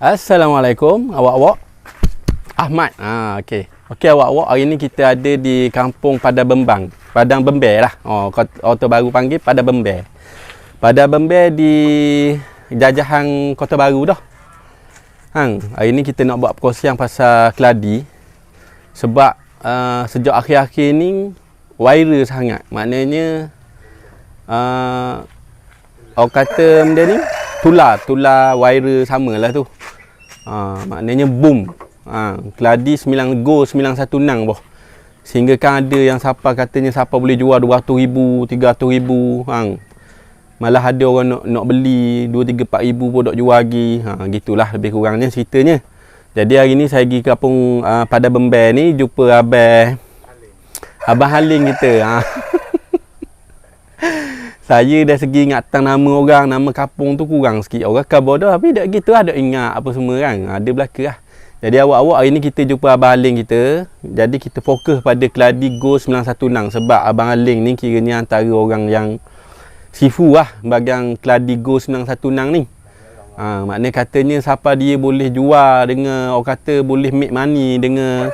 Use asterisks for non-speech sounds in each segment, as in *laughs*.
Assalamualaikum awak-awak. Ahmad. Ha okey. Okey awak-awak hari ni kita ada di kampung Pada Bembang. Padang Bember lah. Oh kota baru panggil Pada Bember. Pada Bember di jajahan Kota Baru dah. Hang, hari ni kita nak buat perkongsian pasal keladi. Sebab uh, sejak akhir-akhir ni viral sangat. Maknanya uh, orang kata benda ni tular, tular viral samalah tu. Ha, maknanya boom. Ha, keladi 9 go 916 boh. Sehingga kan ada yang siapa katanya siapa boleh jual 200 ribu, 300 ribu. Ha, malah ada orang nak nak beli 2 3 4 ribu pun nak jual lagi. Ha, gitulah lebih kurangnya ceritanya. Jadi hari ni saya pergi kampung uh, pada Bember ni jumpa abang Abang Haling kita. Ha. *laughs* saya dah segi ingatan nama orang, nama kampung tu kurang sikit. Orang khabar dah tapi tak gitu ada ingat apa semua kan. Ada belaka lah. Jadi awak-awak hari ni kita jumpa Abang Aling kita. Jadi kita fokus pada Keladi Go 916 sebab Abang Aling ni kiranya antara orang yang sifu lah bagian Keladi Go 916 ni. Ha, maknanya katanya siapa dia boleh jual dengan orang kata boleh make money dengan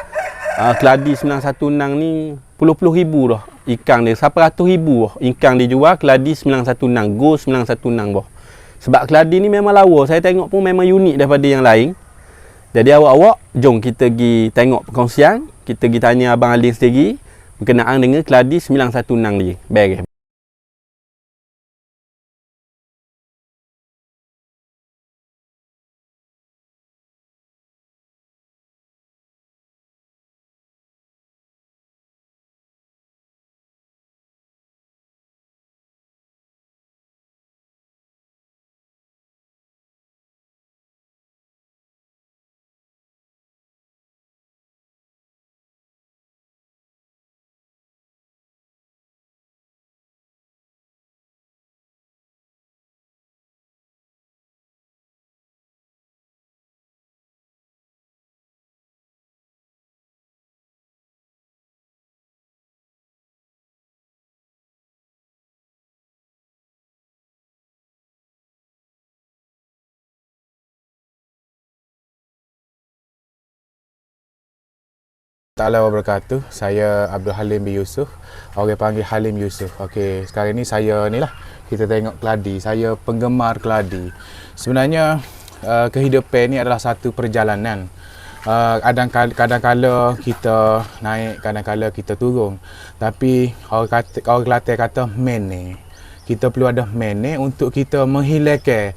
uh, Keladi 916 ni puluh-puluh ribu dah ikan dia siapa ratus ribu dah ikan dia jual keladi 916 go 916 boh sebab keladi ni memang lawa saya tengok pun memang unik daripada yang lain. Jadi awak-awak jom kita pergi tengok perkongsian kita pergi tanya Abang Alin sendiri berkenaan dengan keladi 916 ni. Beres Ta'ala wabarakatuh. Saya Abdul Halim bin Yusuf. Orang panggil Halim Yusuf. Okey, sekarang ni saya ni lah. Kita tengok keladi. Saya penggemar keladi. Sebenarnya uh, kehidupan ni adalah satu perjalanan. Uh, kadang-kadang kita naik, kadang-kadang kita turun. Tapi orang kata orang Kelantan kata mene. Kita perlu ada mene untuk kita menghilangkan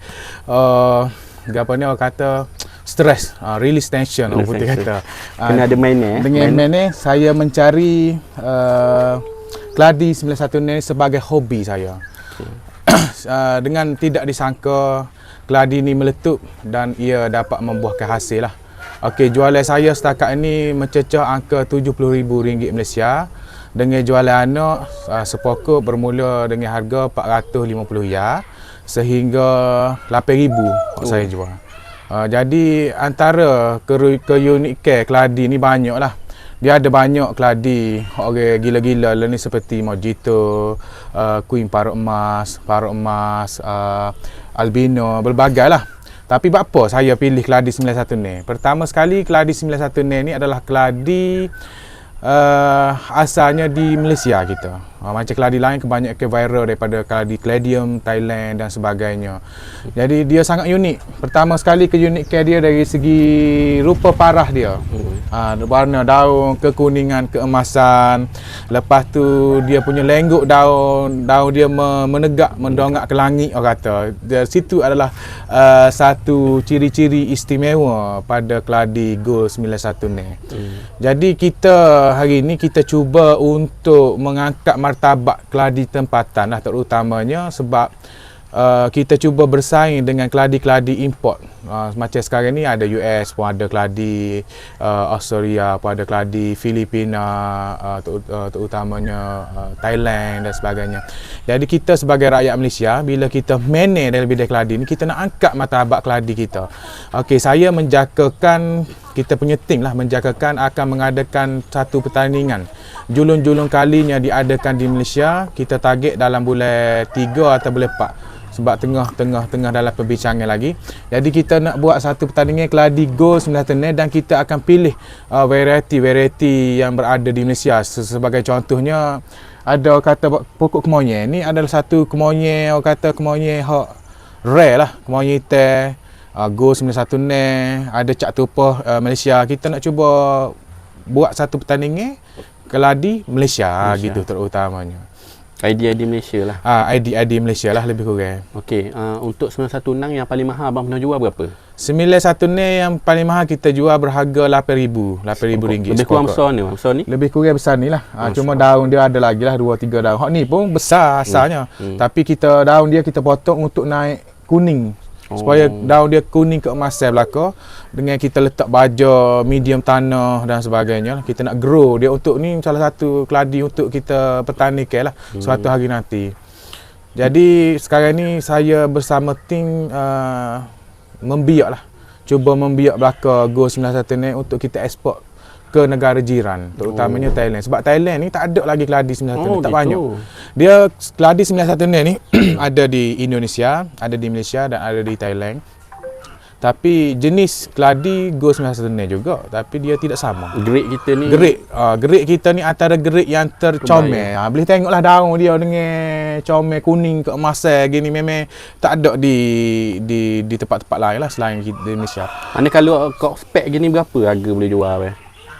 uh, apa ni orang kata stres, uh, release tension orang putih kata. Kena uh, ada main eh. Dengan main ni saya mencari uh, Kladi 91 ni sebagai hobi saya. Okay. uh, *coughs* dengan tidak disangka Kladi ni meletup dan ia dapat membuahkan hasil lah. Okey, jualan saya setakat ini mencecah angka RM70,000 Malaysia dengan jualan anak uh, sepokok bermula dengan harga RM450 ya sehingga RM8,000 oh. saya jual. Uh, jadi antara ke keunikan keladi ni banyak lah. Dia ada banyak keladi orang gila-gila lah ni seperti Mojito, uh, Queen Parok Emas, Parok Emas, uh, Albino, berbagai lah. Tapi apa saya pilih keladi 91 ni? Pertama sekali keladi 91 ni adalah keladi uh, asalnya di Malaysia kita. Uh, macam keladi lain kebanyakan viral daripada keladi Cladium, Thailand dan sebagainya. Jadi dia sangat unik. Pertama sekali keunikan dia dari segi rupa parah dia. Uh, warna daun, kekuningan, keemasan. Lepas tu dia punya lengguk daun, daun dia menegak, mendongak ke langit orang kata. Dari situ adalah uh, satu ciri-ciri istimewa pada keladi Gold 91 ni. Hmm. Jadi kita hari ini kita cuba untuk mengangkat martabat keladi tempatan lah terutamanya sebab uh, kita cuba bersaing dengan keladi-keladi import. Uh, macam sekarang ni ada US pun ada keladi, uh, Australia pun ada keladi, Filipina uh, uh, terutamanya uh, Thailand dan sebagainya. Jadi kita sebagai rakyat Malaysia bila kita manage dalam bidang keladi ni kita nak angkat martabat keladi kita. Okey, saya menjagakan kita punya tim lah menjagakan akan mengadakan satu pertandingan julung-julung kalinya diadakan di Malaysia kita target dalam bulan 3 atau bulan 4 sebab tengah-tengah tengah dalam perbincangan lagi. Jadi kita nak buat satu pertandingan keladi Go 9 Tenai dan kita akan pilih uh, variety-variety yang berada di Malaysia. Se- Sebagai contohnya ada kata pokok kemonye. Ni adalah satu kemonye, orang kata kemonye hak rare lah. Kemonye teh, uh, Go 91 ne, ada cak tupah uh, Malaysia. Kita nak cuba buat satu pertandingan keladi Malaysia, Malaysia. gitu terutamanya. Idea di Malaysia lah. Ah, ID ID Malaysia lah lebih kurang. Okey, uh, untuk 91 nang yang paling mahal abang pernah jual berapa? 91 ni yang paling mahal kita jual berharga 8000, 8000 ringgit. Lebih kurang sepokok. besar ni, besar ni. Lebih kurang besar ni lah. Ha, Masya cuma daun dia ada lagi lah 2 3 daun. Hak ni pun besar asalnya. Hmm. Tapi kita daun dia kita potong untuk naik kuning. Oh. Supaya daun dia kuning keemasan belaka dengan kita letak baja medium tanah dan sebagainya. Kita nak grow dia untuk ni salah satu keladi untuk kita pertanikan lah Hmm. suatu hari nanti. Jadi sekarang ni saya bersama tim uh, membiak lah. Cuba membiak belaka Go 91 ni untuk kita ekspor ke negara jiran terutamanya Oh. Thailand. Sebab Thailand ni tak ada lagi keladi 91 Oh, tak gitu. banyak. Dia keladi 91 ni *clears throat* ada di Indonesia ada di Malaysia dan ada di Thailand. Tapi jenis keladi Go 91 ni juga tapi dia tidak sama. Grade kita ni Gerik uh, Gerik kita ni antara gerik yang tercomel. Ha, Boleh tengoklah daun dia dengan comel kuning keemasan gini Memang tak ada di di di tempat-tempat lain lah selain di Malaysia. Mana kalau kau spek gini berapa harga boleh jual weh?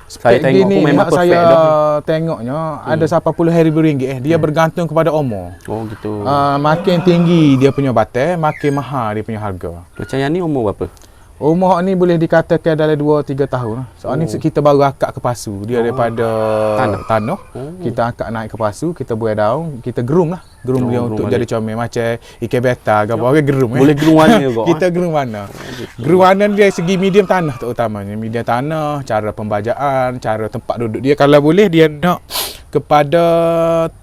Saya tengok pun memang perfect saya dah. tengoknya ada sampai puluh ribu ringgit eh. Dia bergantung kepada umur Oh gitu. uh, Makin tinggi dia punya batai Makin mahal dia punya harga Macam yang ni umur berapa? Umur ni boleh dikatakan dalam 2-3 tahun lah. Soalnya Oh. kita baru akak ke pasu. Dia Oh. daripada Tanah. tanah. Oh. Kita angkat naik ke pasu, kita buat daun, kita gerum lah. Gerum Oh, dia untuk jadi comel macam ikan beta ke apa orang gerum Boleh gerum warna kau. *laughs* kita gerum warna. Gerum warna dia segi medium tanah terutamanya. Medium tanah, cara pembajaan, cara tempat duduk dia kalau boleh dia nak kepada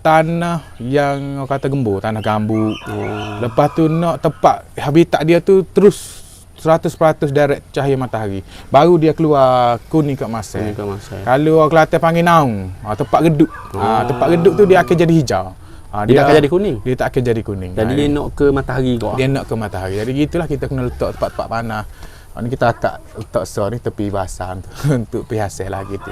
tanah yang orang kata gembur, tanah gambut. Oh. Lepas tu nak tempat habitat dia tu terus 100% direct cahaya matahari. Baru dia keluar kuning Ni keemasan. masa. Kalau orang Kelantan panggil naung, ha, tempat geduk. Ha, tempat geduk tu dia akan jadi hijau. Ha, Dia tak akan jadi kuning. Dia tak akan jadi kuning. Jadi Ha, dia nak ke matahari kau. dia nak ke matahari. Jadi gitulah kita kena letak tempat-tempat panas. Ha, ni kita akak letak sor ni tepi basah untuk, *laughs* untuk pihasil lah gitu.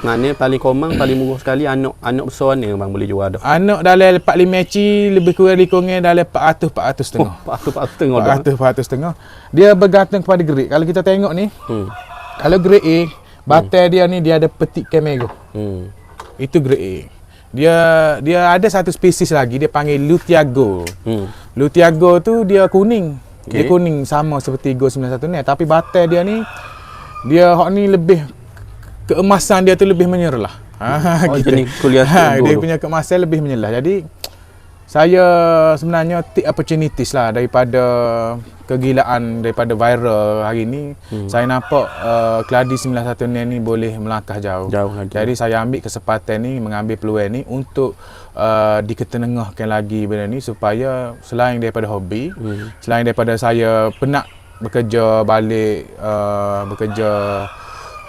Maknanya paling komang paling murah sekali anak anak besar ni bang boleh jual dah. Anak dalam 45 ci lebih kurang dikurangkan dalam 400 400 Oh, setengah. pak tu pak tengok dah. 400 400 setengah. Dia bergantung kepada gerik. Kalau kita tengok ni, Hmm. kalau gerik A, batai dia ni dia ada petik kamera. Hmm. Itu gerik A. Dia dia ada satu spesies lagi dia panggil Lutiago. Hmm. Lutiago tu dia kuning. Dia Okey. kuning sama seperti Go 91 ni tapi batai dia ni dia hak ni lebih keemasan dia tu lebih menyerlah. Ha Oh, *laughs* kuliah Ha, dia punya keemasan lebih menyerlah. Jadi saya sebenarnya take opportunities lah daripada kegilaan daripada viral hari ni Hmm. saya nampak uh, Keladi 91 ni ni boleh melangkah jauh. Jauh lagi. Jadi saya ambil kesempatan ni mengambil peluang ni untuk uh, diketengahkan lagi benda ni supaya selain daripada hobi, Hmm. selain daripada saya penat bekerja balik uh, bekerja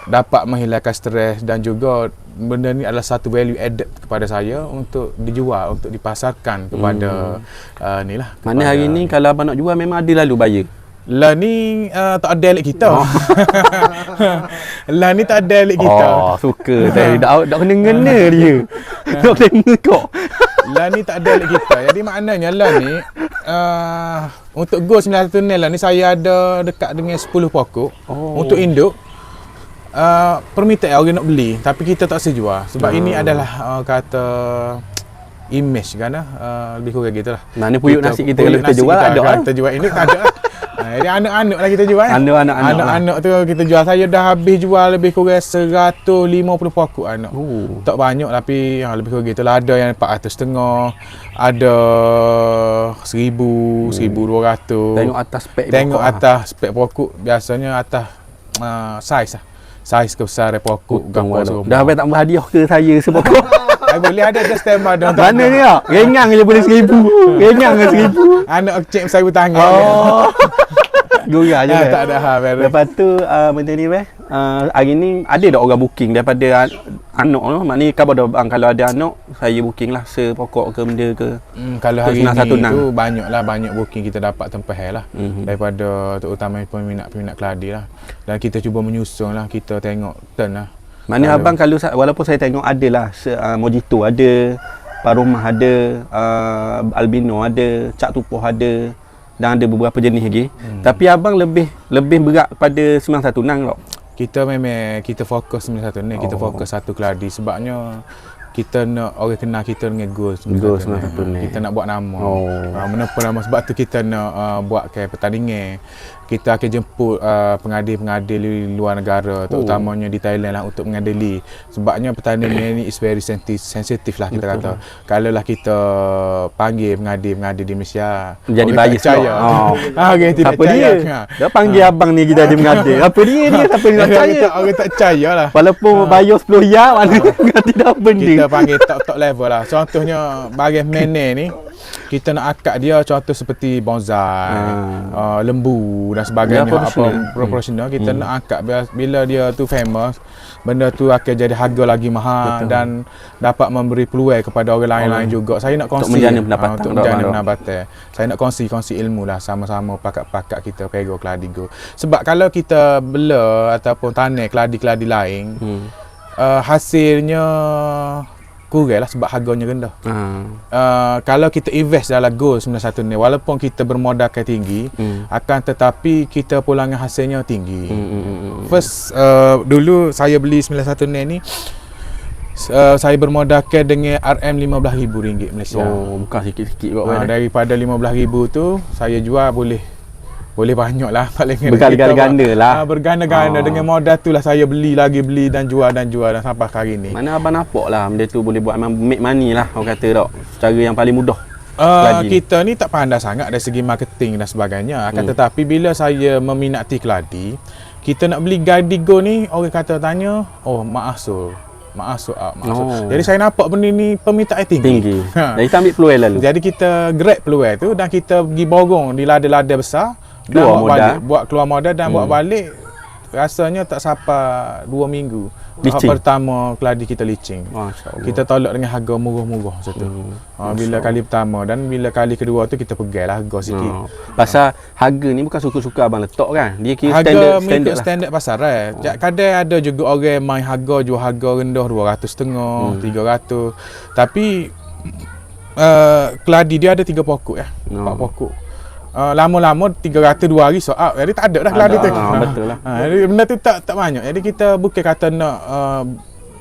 dapat menghilangkan stres dan juga benda ni adalah satu value added kepada saya untuk dijual untuk dipasarkan kepada uh, ni lah Mana hari ni kalau abang nak jual memang ada lalu bayar. Lah ni uh, tak ada elek kita *laughs* lah ni tak ada elek kita Oh, suka. Saya dah dah kena ngena dia. *laughs* Dah kena kau. *laughs* lah ni tak ada elek kita jadi maknanya lah ni uh, untuk go 91 ni lah ni saya ada dekat dengan 10 pokok Oh. untuk induk uh, permintaan orang nak beli tapi kita tak sejual sebab Ah. ini adalah uh, kata image kan uh, lebih kurang gitu lah Mana puyuk nasi kita kalau kita jual ada lah. kita jual ini tak ada lah. Jadi anak-anak lah kita jual eh. Anak-anak, anak lah. anak-anak tu kita jual saya dah habis jual lebih kurang 150 pokok anak Oh. tak banyak tapi ha, lebih kurang gitu lah ada yang 400 setengah ada 1000 1200 Tengok atas spek tengok pokok, ah. atas spek pokok biasanya atas uh, saiz lah saiz kebesaran pokok Bukan gambar walau. semua Dah sampai tak berhadiah ke saya sepokok. *laughs* Eh, boleh ada just standby dah Mana ni ah? Rengang je boleh seribu. Rengang je seribu. anak kecil saya tangan Oh. *laughs* Gurau je. Ah, kan? tak ada hal beres. Lepas tu uh, benda ni weh uh, hari ni ada tak orang booking daripada an- anak tu? Maknanya khabar dah bang kalau ada anak saya booking lah sepokok ke benda ke. Hmm, kalau hari ni tu banyak lah banyak booking kita dapat tempat hair lah Mhm. daripada terutama peminat-peminat keladi lah dan kita cuba menyusun lah kita tengok turn lah Maknanya abang kalau walaupun saya tengok ada lah uh, Mojito ada, Pak Rumah ada, uh, Albino ada, Cak Tupoh ada dan ada beberapa jenis lagi. Hmm. Tapi abang lebih lebih berat pada 91 nang tak? kita memang kita fokus ni satu ni kita Oh. fokus satu keladi sebabnya kita nak orang kenal kita dengan 91 91 ni. kita nak buat nama Oh. uh, menapa nama sebab tu kita nak uh, buat ke pertandingan kita akan jemput uh, pengadil-pengadil di luar negara terutamanya di Thailand lah untuk mengadili sebabnya pertandingan *coughs* ni is very sensitive lah kita Betul. kata kalau lah kita panggil pengadil-pengadil di Malaysia Jadi tak bias percaya pula. *laughs* Oh. ah, orang tidak Apa percaya dia? Dia panggil abang ni kita ada mengadir. *laughs* Apa dia ni? Siapa ni nak orang, percaya? tak, orang tak percaya lah Walaupun bayar 10 ya mana tidak benda. kita panggil top-top level lah. Contohnya bagian mene ni kita nak akad dia contoh seperti bonsai, uh, lembu dan sebagainya Dia profesional. apa proportional kita nak akad bila, dia tu famous benda tu akan jadi harga lagi mahal Betul. dan dapat memberi peluang kepada orang lain-lain juga. Saya nak kongsi menjana ah, pendapatan. untuk menjana tak, tak. pendapatan. Saya nak kongsi kongsi ilmu lah sama-sama pakat-pakat kita pego keladigo. Sebab kalau kita bela ataupun tanam keladi-keladi lain Hmm. uh, hasilnya kurang lah sebab harganya rendah. Ha. Uh, kalau kita invest dalam goal 91 ni walaupun kita bermodalkan tinggi Hmm. akan tetapi kita pulangan hasilnya tinggi. Hmm, hmm, hmm, hmm. First uh, dulu saya beli 91 ni ni uh, saya bermodalkan dengan RM RM15,000 Malaysia. Oh, bukan sikit-sikit. Uh, Uh, daripada RM15,000 tu saya jual boleh boleh banyak *laughs* lah paling Berganda-ganda lah. uh, berganda-ganda Ah. dengan modal tu lah saya beli lagi beli dan jual dan jual dan sampai hari ni Mana abang nampak lah benda tu boleh buat make money lah orang kata tak. Cara yang paling mudah. Uh, Keladi kita ni tak pandai sangat dari segi marketing dan sebagainya. Akan Hmm. tetapi bila saya meminati keladi, kita nak beli Gadigo ni orang kata tanya, oh mak asul. Mak asul, ah, mak asul. Oh. Jadi saya nampak benda ni permintaan tinggi. Tinggi. Ha. Jadi kita ambil peluang lalu. Jadi kita grab peluang tu dan kita pergi borong di lada-lada besar Keluar buat modal. balik, buat keluar modal dan Hmm. buat balik rasanya tak sampai 2 minggu. Tahap pertama keladi kita licin. Kita tolak dengan harga murah-murah macam tu. Hmm. Ha, bila kali pertama dan bila kali kedua tu kita pegang lah harga sikit. Oh. Pasal harga ni bukan suka-suka abang letak kan. Dia kira harga standard mengikut standard lah. standard pasar eh. Oh. Kadang ada juga orang main harga jual harga rendah 200 setengah, Hmm. 300. Tapi uh, keladi dia ada tiga pokok ya. Oh. Empat pokok. Uh, lama-lama 300 dua hari so out. Jadi tak ada dah Ada, tu. ah, betul lah. Ha, jadi benda tu tak tak banyak. Jadi kita bukan kata nak uh,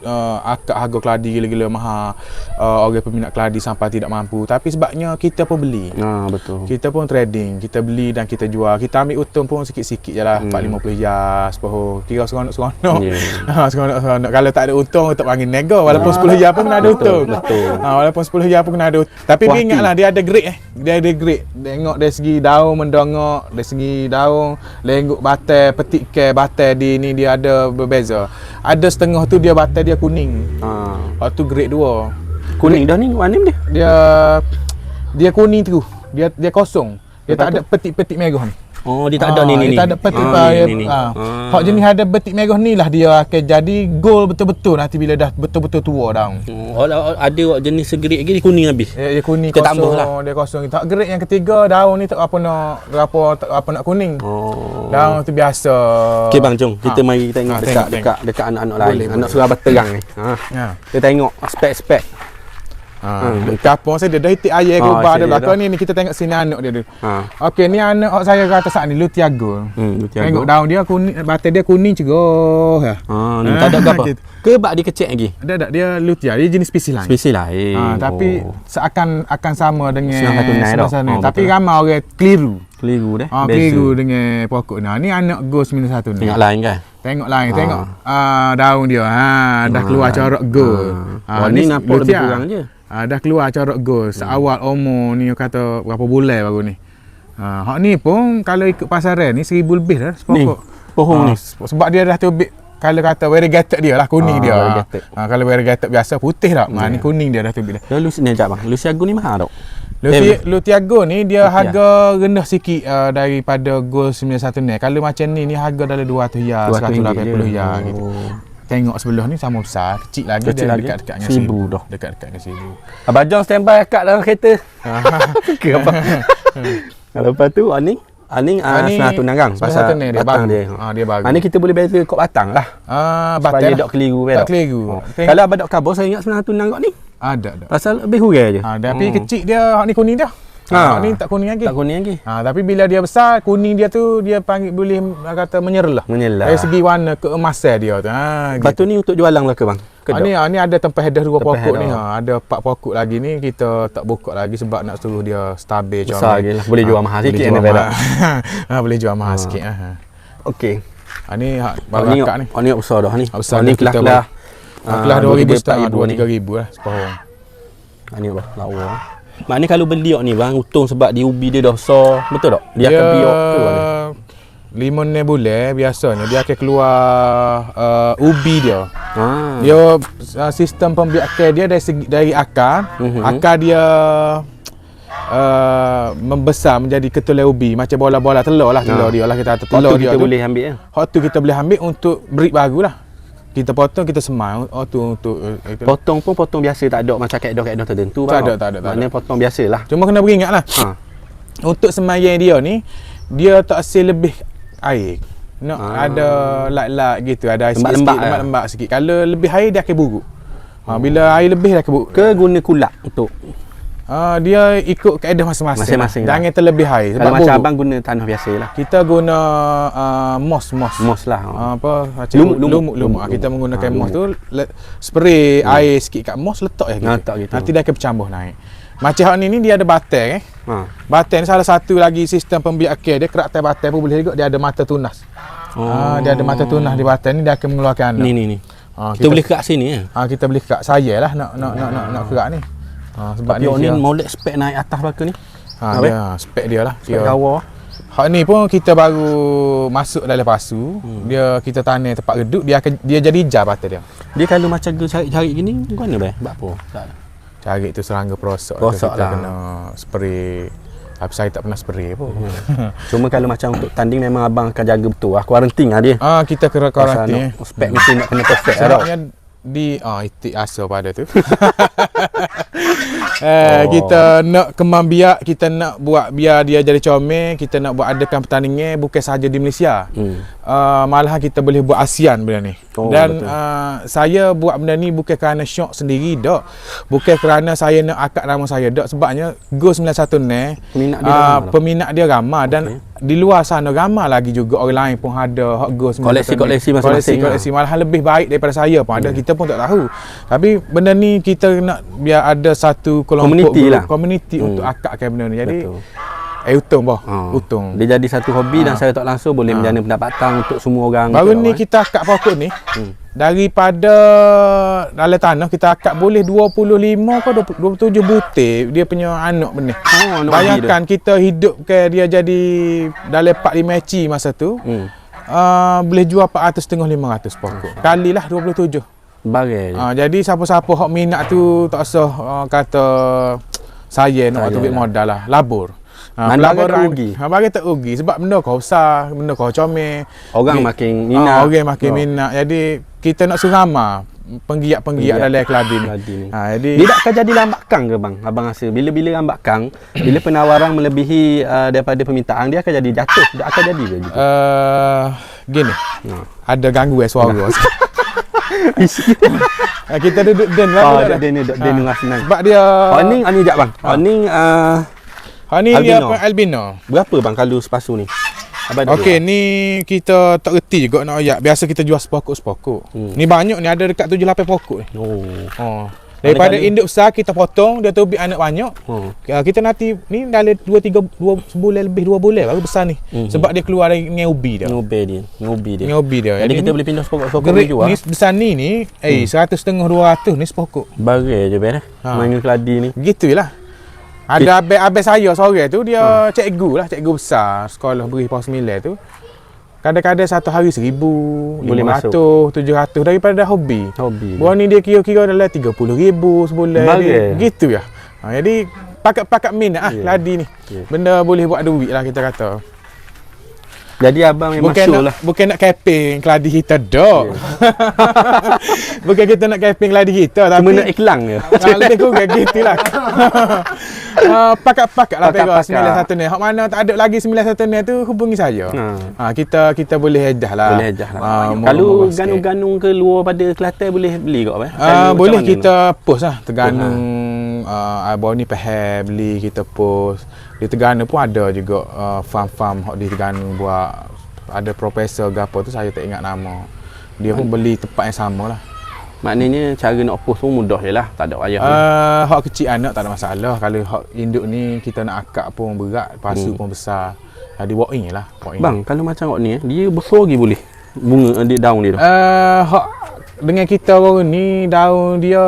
uh, akak harga keladi gila-gila mahal uh, orang peminat keladi sampai tidak mampu tapi sebabnya kita pun beli Ha, betul. kita pun trading kita beli dan kita jual kita ambil untung pun sikit-sikit je lah Hmm. hmm. 4-50 jar 10 kira seronok-seronok Ya. Ha, *laughs* seronok-seronok kalau tak ada untung tak panggil nego walaupun 10 jar pun kena ada Betul, untung betul. ha, walaupun 10 jar pun kena ada untung tapi hati. ingatlah dia ada grade eh dia ada grade tengok dari segi daun mendongok dari segi daun lengguk batai petik ke batai di ni dia ada berbeza ada setengah tu dia batai dia kuning. Ha. waktu grade 2 Kuning dah ni warna dia. dia dia kuning tu dia dia kosong. Dia Lepas tak ada petik-petik merah ni Oh, dia tak ada Ah, ni ni. dia tak ada petik Ah, ah, ni, ni, ni. ah. Ah. Hak jenis ada petik merah ni lah dia akan jadi gold betul-betul nanti bila dah betul-betul tua dah Oh, ada awak jenis segerik lagi kuning habis. dia, dia kuning Kita kosong lah. dia kosong tak grade yang ketiga daun ni tak apa nak berapa tak apa nak kuning Oh. daun tu biasa Okey bang, jom kita Ha. mari tengok Ha, dekat tengok, dekat dekat anak-anak lain. Boleh, anak surah baterang ni. Ha. ha Kita tengok spek-spek. Ha Hmm. kapur saya dia dah hitik ayah ke Ah, ubah saya dia belakang ni ni kita tengok sini anak dia tu Ha. Okey ni anak saya kata saat ni Lutiago Hmm, betul. Tengok daun dia kuning batai dia kuning cegoh. Ha, ni tak ada Ah, apa. gitu. Ke bak dia kecil lagi. Ada tak dia lutia dia jenis spesies lain. Spesies lain. Ha, tapi oh. seakan akan sama dengan 91 nai tau. sana. Oh, tapi ramai orang keliru. keliru deh. Ha, keliru dengan pokok ni. Ha, ni anak Ghost 91 ni. Tengok lain kan. Tengok lain, Ha. tengok ah daun dia. Ha, dah keluar corak gold. Ha. Oh, ni nampak lebih kurang je. Ha, dah keluar corak gold. Seawal umur ni kata berapa bulan baru ni. Ha, hak ni pun kalau ikut pasaran ni 1000 lebih dah Ni, sepokok. pohon Ha, ni. se- Sebab dia dah terbit kalau kata variegated dia lah kuning Ah, dia. variegated. Ha, kalau variegated biasa putih tak. Ha, ni kuning dia dah tu bila. Lalu sini ajak bang. Luciago ni mahal tak? Luti, Eh, Lutiago ni dia Lutia. harga rendah sikit uh, daripada Gold 91 ni. Kalau macam ni ni harga dalam 200 ya, 180 ya Oh. Tengok sebelah ni sama besar, kecil lagi Kecil dia lagi? dekat-dekat dengan Seribu seribu. dah. Dekat-dekat dengan seribu. Abang John standby akak dalam kereta. *laughs* Ke apa? Lepas tu Aning Aning ah, Aning Senang tunangang Pasal ni dia batang dia. Ah, dia baru. Ah, ni kita boleh beza kod batang lah. Ah, Supaya batal. dok keliru Tak keliru. Oh. Kalau abang dok kabur saya ingat senang tunang kok ni. Ada ada. Pasal lebih hurai je. Ah, tapi Hmm. kecil dia, hak ni kuning dia. Ha. Ha. ni tak kuning lagi. Tak kuning lagi. Ha, tapi bila dia besar, kuning dia tu dia panggil boleh kata menyerlah. Menyelah. Dari segi warna keemasan dia tu. Ha, Lepas tu ni untuk jualan lah ke bang? Ha, ni, ha, ni ada tempat header dua Tempat pokok ni. header. Ha, ada empat pokok lagi ni kita tak buka lagi sebab nak suruh dia stabil Besar lagi lah. Boleh jual mahal sikit boleh ni, jual ha, *laughs* boleh jual mahal Ha. sikit. Ha. ha. Okey. Ha, ni ha, baru ni akak ni. Oh ni besar dah ni. Ah, besar oh, ni kita kelas-kelas. Ha, kelas ah, 2,000 2,000, setengah, 4,000 ni. 2-3,000 lah sepohong. Ah, ni bang, lawa. Mak ni kalau beli ni bang, untung sebab di ubi dia dah besar. Betul tak? Dia, akan biok ke mana? lima enam bulan biasanya dia akan keluar uh, ubi dia. Ah. Dia uh, sistem pembiakan dia dari segi dari akar, Mhm. akar dia uh, membesar menjadi ketulai ubi macam bola-bola telur lah telur Ah. dia lah kita Telur dia kita tu. boleh ambil ya. Hak tu kita boleh ambil untuk breed baru lah. Kita potong kita semai oh tu untuk uh, itu. lah. Potong pun potong biasa tak ada macam kaedah-kaedah tertentu Tak bang. ada, tak ada, tak Maknanya potong biasa lah. Cuma kena beringat lah Ha. Untuk semayang dia ni Dia tak asyik lebih air Nak Ah. ada lat-lat gitu Ada air Lembak-lembak sikit-sikit lah. Lembak-lembak sikit Kalau lebih air dia akan buruk ha, Bila air lebih dia akan buruk Ke guna kulak untuk ha, Dia ikut kaedah masing-masing Masing-masing lah. lah. Jangan terlebih air Sebab kalau macam abang guna tanah biasa lah. Kita guna uh, moss moss Mos lah. Ha, apa macam Lumut, lumut lumut. lumut, lumut. Ha, Lumut. kita menggunakan Ha, moss tu le, spray air sikit kat moss letak je gitu. Letak gitu. Nanti dia akan bercambuh naik. Macam hak ni ni dia ada batai eh. Ha. Batai ni salah satu lagi sistem pembiakan dia keraktai batai pun boleh juga dia ada mata tunas. Oh. Ha, dia ada mata tunas di batai ni dia akan mengeluarkan anak. Ni ni ni. Ha, Kita, boleh kerak sini ya. ha, kita boleh kerak saya lah nak nak nak nak, nak kerak ni. Ha, sebab Tapi ni dia, molek spek naik atas belaka ni. ha, apa? dia spek dia lah. Spek Dia, kawar. Hak ni pun kita baru masuk dalam pasu. Hmm. Dia kita tanam tempat reduk dia akan dia jadi hijau batai dia. Dia kalau macam ge cari-cari gini mana bang? Buat apa? Tak. Cari tu serangga perosok. Perosok kita lah. kena spray. Tapi saya tak pernah spray pun. Hmm. *laughs* Cuma kalau macam untuk tanding memang abang akan jaga betul. Aku kuarantin lah dia. ah kita kena Pasal nak spek mesti nak kena perfect lah. Sebabnya di ah itik asa pada tu. *laughs* eh, Oh. kita nak kembang biak, kita nak buat biar dia jadi comel, kita nak buat adakan pertandingan bukan sahaja di Malaysia. Hmm. Uh, malahan kita boleh buat ASEAN benda ni. Oh, Dan betul. uh, saya buat benda ni bukan kerana syok sendiri dak. Bukan kerana saya nak akad nama saya dak sebabnya Go 91 ni Peminat dia uh, ramai peminat dia ramai dan di luar sana ramai lagi juga orang lain pun ada hot Go 91 ni. Koleksi-koleksi masing-masing Koleksi, lah. koleksi malahan lebih baik daripada saya pun ada kita pun tak tahu. Tapi benda ni kita nak biar ada satu kelompok Community group, lah. community Hmm. untuk akadkan benda ni. Jadi Betul. Eh untung bah. Ha. Untung. Dia jadi satu hobi dan Ha. saya tak langsung boleh menjana pendapatan untuk semua orang. Baru ni tak, kita akad pokok ni Hmm. daripada dalam tanah kita akad boleh 25 ke 20 27 butir dia punya anak benih. Oh, Bayangkan kita hidup ke dia jadi dalam 4 5 eci masa tu. Hmm. Uh, boleh jual 400 setengah 500 pokok. Kalilah 27. Bagai je. Uh, jadi siapa-siapa hok minat tu tak usah uh, kata saya nak duit lah. modal lah, labur. Ha, Mana pelaburan- bagi tak rugi? Ha, bagi tak sebab benda kau besar, benda kau comel. Orang Ni- makin Ah, minat. orang makin Oh. minat. Jadi kita nak surama penggiat-penggiat Penggiat dalam keladi ni. Ni. Ha, jadi Dia tak akan jadi lambat kang ke bang? Abang rasa bila-bila lambat kang, bila penawaran melebihi uh, daripada permintaan dia akan jadi jatuh. Dia akan jadi ke gitu. uh, gini. Ha. Ada gangguan suara. Ha, *laughs* kita duduk den lah. Oh, dia dia dia senang. Sebab dia Oh ni ani jap bang. Oh ni uh, ha, ni dia albino. apa albino. berapa bang kalau sepasu ni? Abang Okey, ni kita tak reti juga nak ayat. Biasa kita jual sepokok-sepokok. Hmm. Ni banyak ni ada dekat 7 8 pokok ni. Oh. Oh. Daripada Kali-kali- induk besar kita potong dia tu anak banyak. Uh, kita nanti ni dalam 2 3 2 sebulan lebih 2 bulan baru besar ni. Mhm. Sebab dia keluar dari dengan ubi dia. Ngobe dia. Ngobi dia. Ubi dia. Jadi kita boleh pindah sepokok-sepokok ni jual. ni besar ni ni eh 100 setengah 200 ni sepokok. Bagai je ben. Ha. Main keladi ni. Gitulah. Ada abang abang saya seorang tu dia cikgu lah, cikgu besar sekolah beri pos 9 tu. Kadang-kadang satu hari seribu, Boleh lima ratus, tujuh ratus daripada hobi. Hobi. Buah ni dia kira-kira dalam tiga puluh ribu sebulan. Dia, gitu ya. Ha, jadi pakat-pakat minat ah Ya. keladi ni. Ya. Benda boleh buat duit lah kita kata. Jadi abang memang Bukan nak, lah. bukan nak camping keladi kita dok. *laughs* bukan kita nak camping keladi kita tapi Cuma nak iklan je. Ah, *laughs* lebih kurang gitu lah. *laughs* uh, *laughs* pakat-pakat lah Pakat-pakat. tengok 91 ni. Hak mana tak ada lagi 91 ni tu hubungi saya. Ha. Ha. kita kita boleh edah lah. Boleh ajak lah. Ah, Kalau ganung-ganung ke luar pada Kelantan boleh beli kau apa? Ah, boleh kita post lah Terengganu uh, abang ni pahal beli kita post. Di Terengganu pun ada juga uh, farm-farm hok di Terengganu buat ada profesor ke apa tu saya tak ingat nama. Dia pun beli tempat yang sama lah. Maknanya cara nak post pun mudah je lah. Tak ada payah. Uh, hak kecil anak tak ada masalah. Kalau hak induk ni kita nak akak pun berat, pasu Hmm. pun besar. Jadi walk in je lah. Walk in. Bang, kalau macam kau ni, eh, dia besar lagi boleh. Bunga dia daun dia tu. Uh, hak dengan kita baru ni daun dia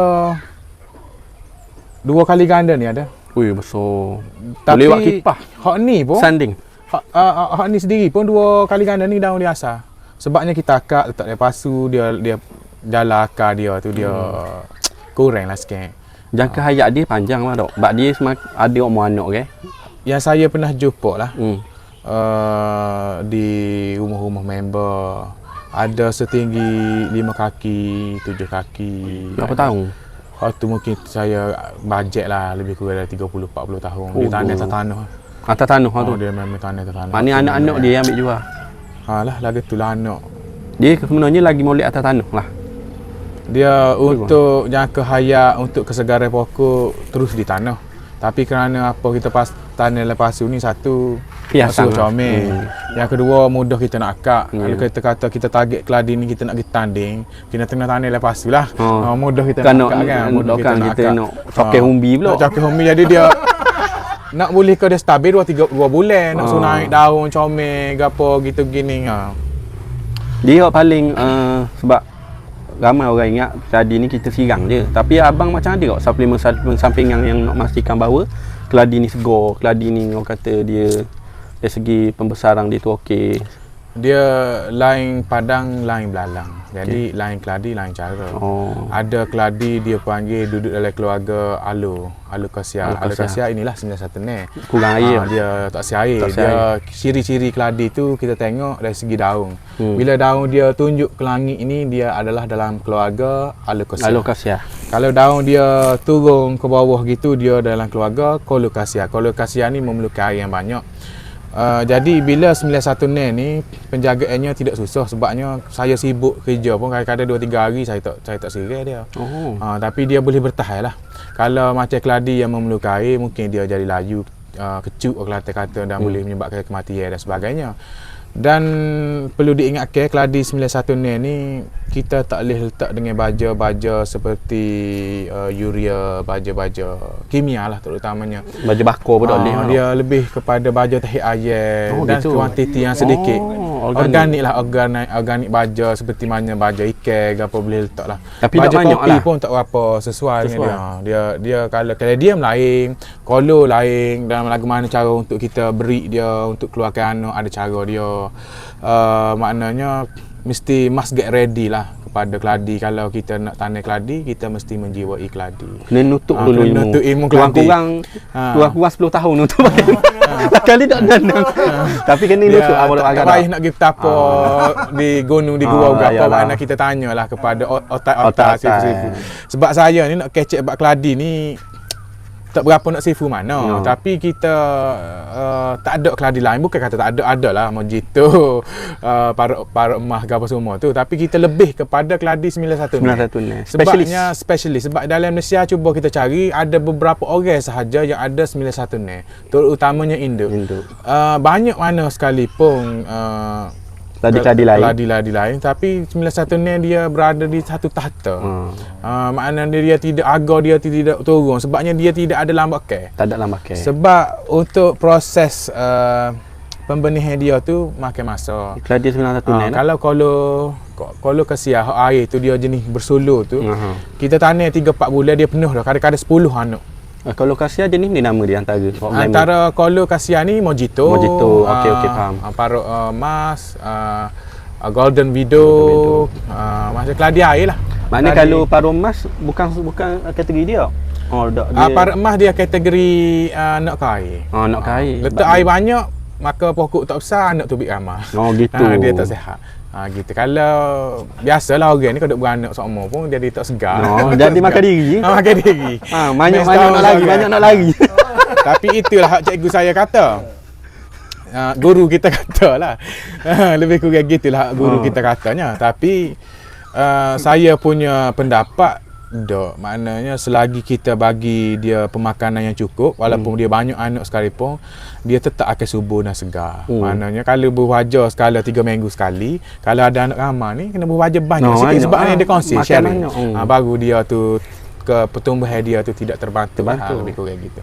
dua kali ganda ni ada. Ui, besar. Tapi Boleh buat kipas. Hak ni pun Sanding. hak, uh, hak ni sendiri pun dua kali ganda ni daun dia asal. Sebabnya kita akak letak dia pasu, dia dia jalan akar dia tu dia Hmm. kurang lah sikit. Jangka hayat dia panjang lah dok. Sebab dia semak, ada umur anak ke. Yang saya pernah jumpa lah Hmm. uh, di rumah-rumah member ada setinggi lima kaki, tujuh kaki. Berapa tahun? Waktu tu mungkin saya bajet lah lebih kurang dari 30 40 tahun. Oh, Dia tanah atas tanah. Atas tanah Oh, tu. dia memang tanah atas tanah. Maknanya anak-anak dia ambil jual. Ha lah lagi tu lah anak. Dia sebenarnya lagi molek atas tanah lah. Dia untuk jangka hayat untuk kesegaran pokok terus di tanah. Tapi kerana apa kita pas tanah lepas tu ni satu masuk lah. comel. Hmm. Yang kedua mudah kita nak akak. Hmm. Kalau kita kata kita target keladi ni kita nak pergi tanding, kita tengah tanah lepas tu lah. Oh. Ha, mudah kita Kan nak akak kan. Mudah kita akak. nak cokel Ha. humbi pula. Nak cokel humbi jadi dia *laughs* nak boleh ke dia stabil 2 3 2 bulan nak Oh. suruh naik daun comel gapo gitu gini ha. Dia paling uh, sebab ramai orang ingat tadi ni kita sirang je. Tapi abang macam ada tak suplemen-suplemen sampingan yang nak memastikan bahawa keladi ni segar, keladi ni orang kata dia dari segi pembesaran dia tu okey. Dia lain padang lain belalang. Jadi lain keladi lain cara. Oh. Ada keladi dia panggil duduk dalam keluarga alu, alukasia. Alukasia. Alukasia inilah 91 ni. Kurang air. Ah, dia tak si air. Tak dia ciri-ciri keladi tu kita tengok dari segi daun. Hmm. Bila daun dia tunjuk ke langit ini dia adalah dalam keluarga alukasia. Alokasia. Kalau daun dia turun ke bawah gitu dia dalam keluarga kolokasia. Kolokasia ni memerlukan air yang banyak. Uh, jadi bila 91 ni ni penjagaannya tidak susah sebabnya saya sibuk kerja pun kadang-kadang 2 3 hari saya tak saya tak sirai dia. Oh. Uh, tapi dia boleh bertahan lah. Kalau macam keladi yang memerlukan air mungkin dia jadi laju uh, kecut orang kata dan Hmm. boleh menyebabkan kematian dan sebagainya. Dan perlu diingatkan keladi 91 ni ni kita tak boleh letak dengan baja-baja seperti uh, urea, baja-baja kimia lah terutamanya. Baju bakar pun tak boleh. Lah. dia lebih kepada baja tahi ayam Oh, dan gitu. kuantiti yang sedikit. Oh, organik. organik. lah, organik, organik baja seperti mana baja ikan apa boleh letak lah. Tapi baja kopi lah. pun tak berapa sesuai, Sesuai. dengan dia. Dia dia kalau kalau dia lain, kolo lain dan lagu mana cara untuk kita beri dia untuk keluarkan anak ada cara dia. Uh, maknanya mesti must get ready lah kepada keladi kalau kita nak tanam keladi kita mesti menjiwai keladi. Kena nutup Ah, dulu kena ilmu. nutup ilmu keladi. Kurang-kurang Ah. kurang-kurang 10 tahun nutup. *laughs* Kali tak danang. Tapi kena Dia nutup apa tak, agak tak payah nak pergi betapa di gunung di gua ke apa mana kita tanyalah kepada ot- Otak-otak. sifu-sifu. Sebab saya ni nak kecek bab keladi ni tak berapa nak sifu mana No. tapi kita uh, tak ada keladi lain. Bukan kata tak ada ada lah. Mojito *laughs* uh, para para ke apa semua tu. Tapi kita lebih kepada keladi 91 ni. 91 ni. Sebabnya spesialis sebab dalam Malaysia cuba kita cari ada beberapa orang sahaja yang ada 91 ni. Terutamanya induk. Induk. Uh, banyak mana sekalipun uh, Keladi-keladi lain. Keladi-keladi lain tapi 91 ni dia berada di satu tahta. Hmm. Uh, maknanya dia tidak agar dia tidak turun sebabnya dia tidak ada lambat ke. Tak ada lah makan. Sebab untuk proses uh, pembenihan dia tu makan masa. Keladi 91 Uh, ni. lah. kalau kalau kalau kesiah air tu dia jenis bersuluh tu Aha. kita tanam 3 4 bulan dia penuh dah kadang-kadang 10 anak. Uh, kalau Kasia jenis ni nama dia antara. Antara kolo kasihan ni Mojito. Mojito, okey, ah, okey, faham. ah, Parut uh, Mas, uh, uh, Golden Widow, uh, macam keladi air lah. Maknanya Keladi- kalau paruh emas bukan bukan kategori dia. Oh, dak dia. Ah, parut emas dia kategori uh, nak kain. Oh, nak kain. Letak air banyak, maka pokok tak besar, anak tu big ramah. Oh, gitu. Ha, dia tak sihat. Ha, gitu. Kalau biasalah orang ni kalau duk beranak seumur pun jadi tak segar. Oh, jadi makan *laughs* diri. Ha, makan diri. Ha, banyak banyak nak lari, banyak nak lari. *laughs* Tapi itulah hak cikgu saya kata. Uh, guru kita *laughs* kata lah. Ha, Lebih kurang gitulah guru Oh. kita katanya. Tapi uh, saya punya pendapat Dok, maknanya selagi kita bagi dia pemakanan yang cukup walaupun dia banyak anak sekalipun dia tetap akan subur dan segar. Hmm. Maknanya kalau berwajar sekala 3 minggu sekali, kalau ada anak ramai ni kena berwajar banyak No, sikit banyak. sebab ni Ah, dia kongsi makan sharing. banyak. Hmm. Ha, baru dia tu ke pertumbuhan dia tu tidak terbantu. Terbantu. Ha, lebih kurang gitu.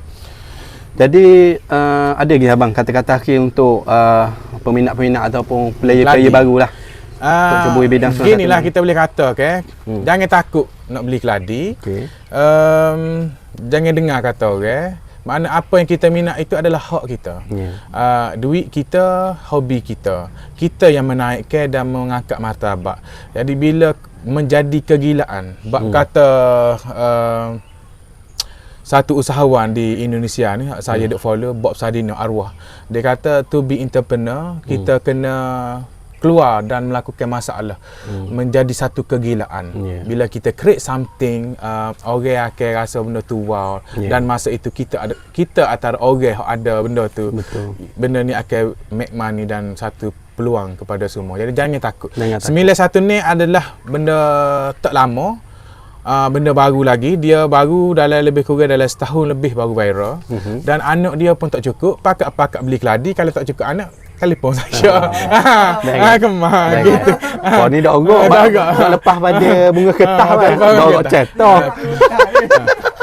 Jadi uh, ada lagi abang kata-kata akhir untuk uh, peminat-peminat ataupun player-player Lagi. barulah. Ah, ceburi bidang Gini lah kita boleh kata okay? Hmm. Jangan takut nak beli keladi Okey. um, Jangan dengar kata orang okay? Makna apa yang kita minat itu adalah hak kita Ya. uh, Duit kita, hobi kita Kita yang menaikkan dan mengangkat martabat Jadi bila menjadi kegilaan Bak Hmm. kata uh, satu usahawan di Indonesia ni saya Hmm. duk follow Bob Sadino arwah. Dia kata to be entrepreneur Hmm. kita kena keluar dan melakukan masalah menjadi satu kegilaan. Hmm. Yeah. Bila kita create something uh, orang akan rasa benda tu wow Yeah. dan masa itu kita ada kita antara orang yang ada benda tu. Betul. Benda ni akan make money dan satu peluang kepada semua. Jadi jangan takut. Jangan takut. Sembilan satu ni adalah benda tak lama. Uh, benda baru lagi. Dia baru dalam lebih kurang dalam setahun lebih baru viral. Mhm. Dan anak dia pun tak cukup. Pakat-pakat beli keladi. Kalau tak cukup anak, telefon saya. *laughs* Ah, kemah gitu. Kau ni dah ogok. Dah lepas pada bunga ketah Ah, kan. Dah ogok cetok.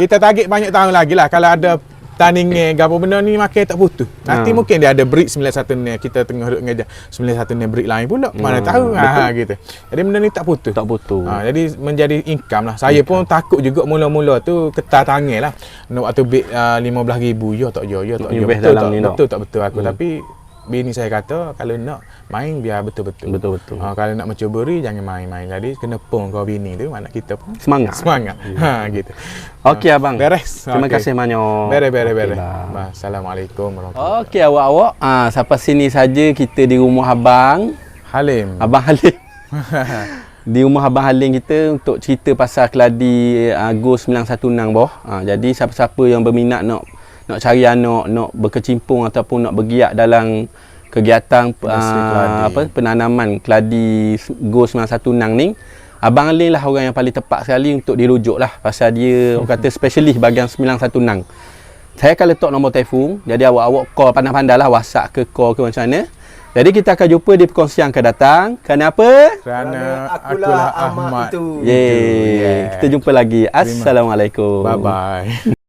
Kita target banyak tahun lagi lah. Kalau ada tandingan gapo benda ni makin tak putus. Nanti Ha. mungkin dia ada break 91 ni kita tengah duk ngajar 91 ni break lain pula. Mana Hmm, tahu. Ha gitu. Jadi benda ni tak putus. Tak putus. Ha, jadi menjadi income lah. Saya pun takut juga mula-mula tu ketar tangan lah. Nak waktu bid uh, RM15,000 ya tak ya, ya tak ya. Invest Betul tak, betul tak betul aku. Hmm. Tapi bini saya kata kalau nak main biar betul-betul. Betul-betul. Ha, kalau nak mencuburi jangan main-main. Jadi kena pun kau bini tu anak kita pun Semangat. semangat. Ha gitu. Okey abang. Beres. Terima Okey. kasih banyak. Bere bere Okey bere. lah. Assalamualaikum warahmatullahi Okey awak-awak. Ah sampai sini saja kita di rumah abang. Halim. Abang Halim. *laughs* di rumah Abang Halim kita untuk cerita pasal keladi uh, Go 916 boh. Uh, jadi siapa-siapa yang berminat nak nak cari anak, nak berkecimpung ataupun nak bergiat dalam kegiatan uh, apa penanaman keladi Go 916 ni Abang Halim lah orang yang paling tepat sekali untuk dirujuk lah pasal dia *laughs* orang kata specialist bahagian 916 saya akan letak nombor telefon jadi awak-awak call pandai-pandai lah whatsapp ke call ke macam mana jadi kita akan jumpa di perkongsian akan datang kerana apa? Kerana akulah Ahmad itu. Yeay. Kita jumpa lagi. Assalamualaikum. Bye bye. *laughs*